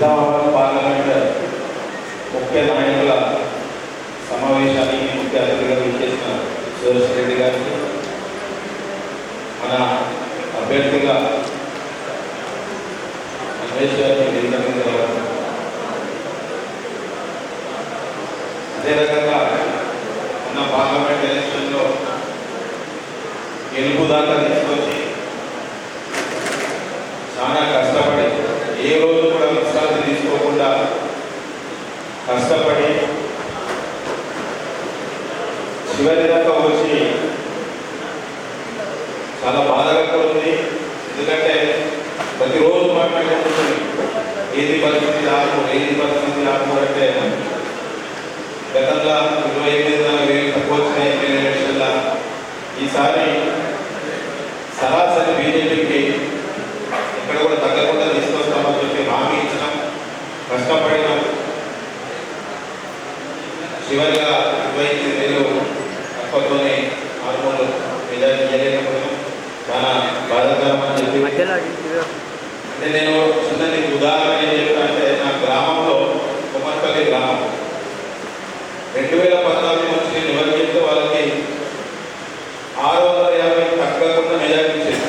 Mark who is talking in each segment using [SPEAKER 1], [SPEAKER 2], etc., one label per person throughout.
[SPEAKER 1] Nizamabad parliament ముఖ్య నాయకుల సమావేశానికి ముఖ్య అతిథిగా విచ్చేసిన సురేష్ రెడ్డి గారికి మన అభ్యర్థిగా రమేష్ గారిని వేదిక మన పార్లమెంట్ ఎలక్షన్లో గెలుపు దాకా తీసుకొచ్చి చాలా కష్టపడి ఏ రోజు కూడా విశ్రాంతి తీసుకోకుండా కష్టపడి చివరి దాకా వచ్చి చాలా బాధగా ఉంది. ఎందుకంటే ప్రతిరోజు మాట్లాడుకుంటుంది. ఏది పరిస్థితి ఆకు ఏది పరిస్థితి ఆకు అంటే గతంలో ఇరవై ఎనిమిది నాలుగు వేలు తక్కువ వచ్చినాయి ఎమ్మెల్యే ఎలక్షన్ల. ఈసారి ఇరవై ఎనిమిది వేలు తక్కువతోనే ఆల్మోస్ట్ మెజార్టీ చాలా బాధాకరం అని చెప్పి
[SPEAKER 2] అంటే
[SPEAKER 1] నేను చిన్న నీకు ఉదాహరణ ఏం చెప్పానంటే నా గ్రామంలో కుమ్మర్పల్లి గ్రామం. రెండు వేల పద్నాలుగు నుంచి నేను చెప్తే వాళ్ళకి ఆరు వందల యాభై తగ్గకుండా మెజార్టీ ఇచ్చేది.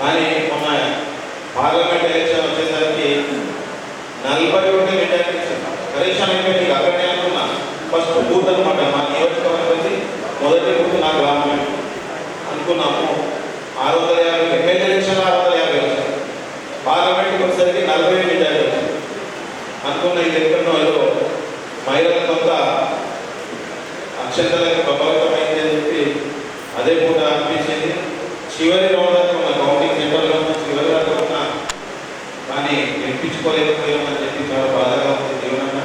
[SPEAKER 1] కానీ మొన్న పార్లమెంట్ ఎలక్షన్ వచ్చేసరికి నలభై ఒకటి మెజార్టీ ఇచ్చింది కనీసం అయితే అక్కడనే ఫస్ట్ బూత్ అనమాట మా నియోజకవర్గం వచ్చి మొదటి బూత్ నా గ్రామమే. అనుకున్నాము. ఆరు వందల యాభై ఎమ్మెల్యే ఎలక్షన్ ఆరు వందల యాభై పార్లమెంట్కి వచ్చేసరికి నలభై మెజార్టీ వచ్చింది అనుకున్న ఇది ఎక్కడో ఏదో మహిళలకు కొంత అక్షంతలకు ప్రభావితమైంది అని చెప్పి అదే పూట అనిపించింది. చివరి రౌండ్ మన కౌంటింగ్ సెంటర్లో చివరి దాకా ఉన్న కానీ వినిపించుకోలేకపోయామని చెప్పి చాలా బాధగా ఉంది జీవనంగా.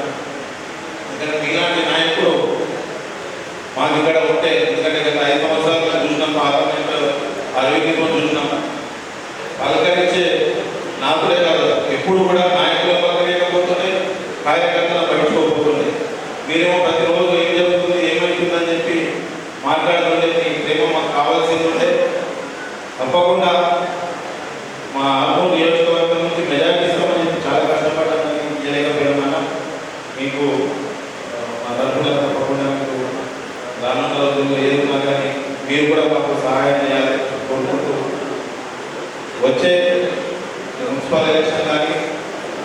[SPEAKER 1] ఇక్కడ మిగిలిన నాయకుడు మాకు ఇక్కడ ఉంటే ఎందుకంటే గత ఐదు సంవత్సరాలుగా చూసినాం పార్లమెంట్ అరవింద్ రోజు చూసినాం పలకరించే నాకులే కాదు ఎప్పుడు కూడా నాయకుల పలకలేకపోతున్నాయి కార్యకర్తల పట్టించుకోకపోతున్నాయి మీరేమో ప్రతిరోజు ఏం జరుగుతుంది ఏమవుతుందని చెప్పి మాట్లాడుతుంటే మీ ప్రేమ మాకు కావాల్సింది ఉండే తప్పకుండా మా ఆర్మూర్ నియోజకవర్గం నుంచి మెజార్టీ ఇస్తామని చెప్పి చాలా కష్టపడ్డామని చేయలేకపోయినా మీకు మా తరఫున తప్పకుండా మీకు రానున్న రోజుల్లో ఏదున్నా కానీ మీరు కూడా మాకు సహాయం చేయాలి. వచ్చే మున్సిపల్ ఎలక్షన్ కానీ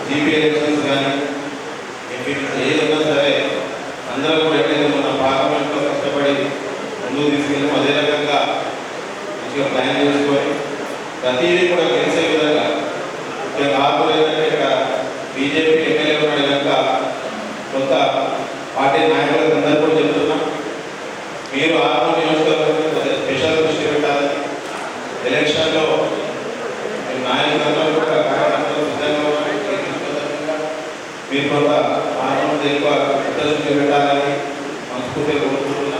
[SPEAKER 1] జీపీ ఎలక్షన్స్ కానీ ఏదన్నా సరే అందరూ కూడా ఎక్కడైతే మన పార్లమెంట్లో కష్టపడి ముందుకు తీసుకెళ్ళాము అదే రకంగా మంచిగా ప్లాన్ చేసుకొని ప్రతిదీ కూడా గెలిచే విధంగా ఇక్కడ ఆర్మూర్ ఏంటంటే ఇక్కడ బీజేపీ ఎమ్మెల్యే ఉన్నాడు కనుక కొంత పార్టీ నాయకులకు అందరూ కూడా చెప్తున్నాం మీరు ఆర్మూర్ నియోజకవర్గం స్పెషల్ దృష్టి పెట్టాలని ఎలక్షన్లో మీ నాయకులందరూ కూడా కార్యకర్తలు సిద్ధంగా ఉన్నారు. మీరు కొంత ఆనందం ఎక్కువ పెద్ద దృష్టి మనస్ఫూర్తిగా కోరుకుంటున్నా.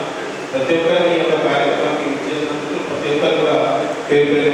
[SPEAKER 1] ప్రతి ఒక్కరిని ఈ యొక్క కార్యక్రమానికి ఇచ్చేసినందుకు ప్రతి ఒక్కరు కూడా పేరు పేరు